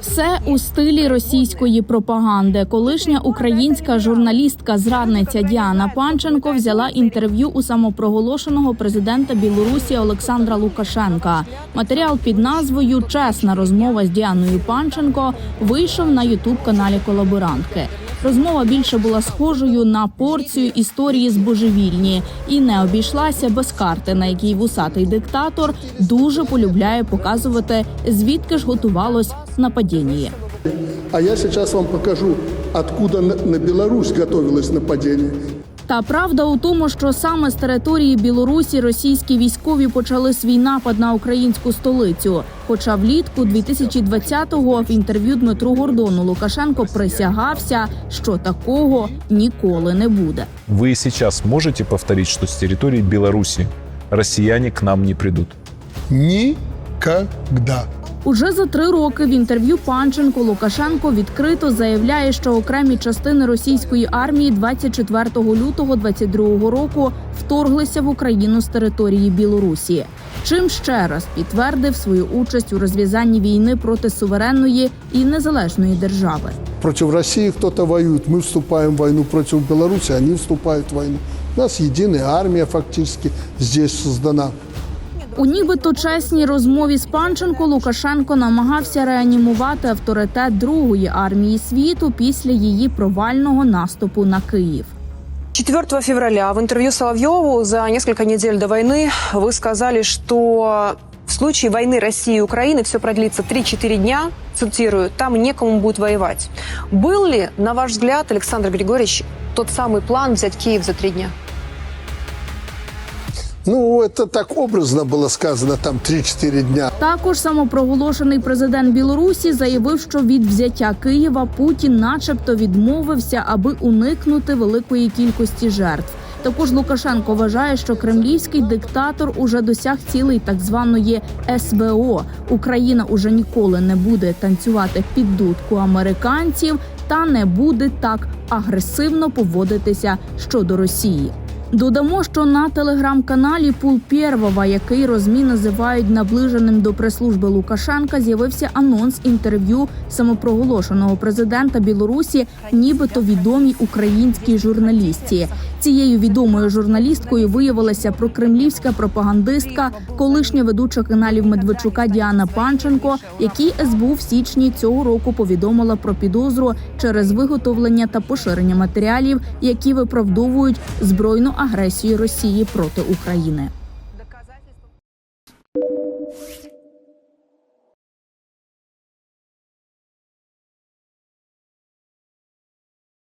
Все у стилі російської пропаганди. Колишня українська журналістка зрадниця Діана Панченко взяла інтерв'ю у самопроголошеного президента Білорусі Олександра Лукашенка. Матеріал під назвою Чесна розмова з Діаною Панченко вийшов на ютуб каналі колаборантки. Розмова більше була схожою на порцію історії з божевільні і не обійшлася без карти, на якій вусатий диктатор дуже полюбляє показувати, звідки ж готувалось нападіння. А я зараз вам покажу, откуда на Білорусь Беларусь готовилось нападение. Та правда у тому, що саме з території Білорусі російські військові почали свій напад на українську столицю. Хоча влітку 2020-го в інтерв'ю Дмитру Гордону Лукашенко присягався, що такого ніколи не буде. Вы и сейчас можете повторить, что с территории Беларуси россияне к нам не придут? Никогда. Уже за три роки в інтерв'ю Панченко Лукашенко відкрито заявляє, що окремі частини російської армії 24 лютого 22 року вторглися в Україну з території Білорусі. Чим ще раз підтвердив свою участь у розв'язанні війни проти суверенної і незалежної держави. Против России кто-то воюет, мы вступаем в войну против Беларуси, они вступают в войну. У нас единая армия фактически здесь создана. У нібито чесній розмові з Панченко Лукашенко намагався реанімувати авторитет Другої армії світу після її провального наступу на Київ. 4 февраля в интервью Соловьеву за несколько недель до войны вы сказали, что в случае войны России и Украины все продлится 3-4 дня, цитирую, там некому будет воевать. Был ли, на ваш взгляд, Александр Григорьевич, тот самый план взять Киев за три дня? Ну, это так образно было сказано, там 3-4 дня. Також самопроголошений президент Білорусі заявив, що від взяття Києва Путін, начебто, відмовився, аби уникнути великої кількості жертв. Також Лукашенко вважає, що кремлівський диктатор уже досяг цілей так званої СВО. Україна уже ніколи не буде танцювати під дудку американців та не буде так агресивно поводитися щодо Росії. Додамо, що на телеграм-каналі Пул Пєрвова, який розмі називають наближеним до прес-служби Лукашенка, з'явився анонс інтерв'ю самопроголошеного президента Білорусі, нібито відомій українській журналістці. Цією відомою журналісткою виявилася прокремлівська пропагандистка, колишня ведуча каналів Медведчука Діана Панченко, якій СБУ в січні цього року повідомила про підозру через виготовлення та поширення матеріалів, які виправдовують збройну агресію Росії проти України.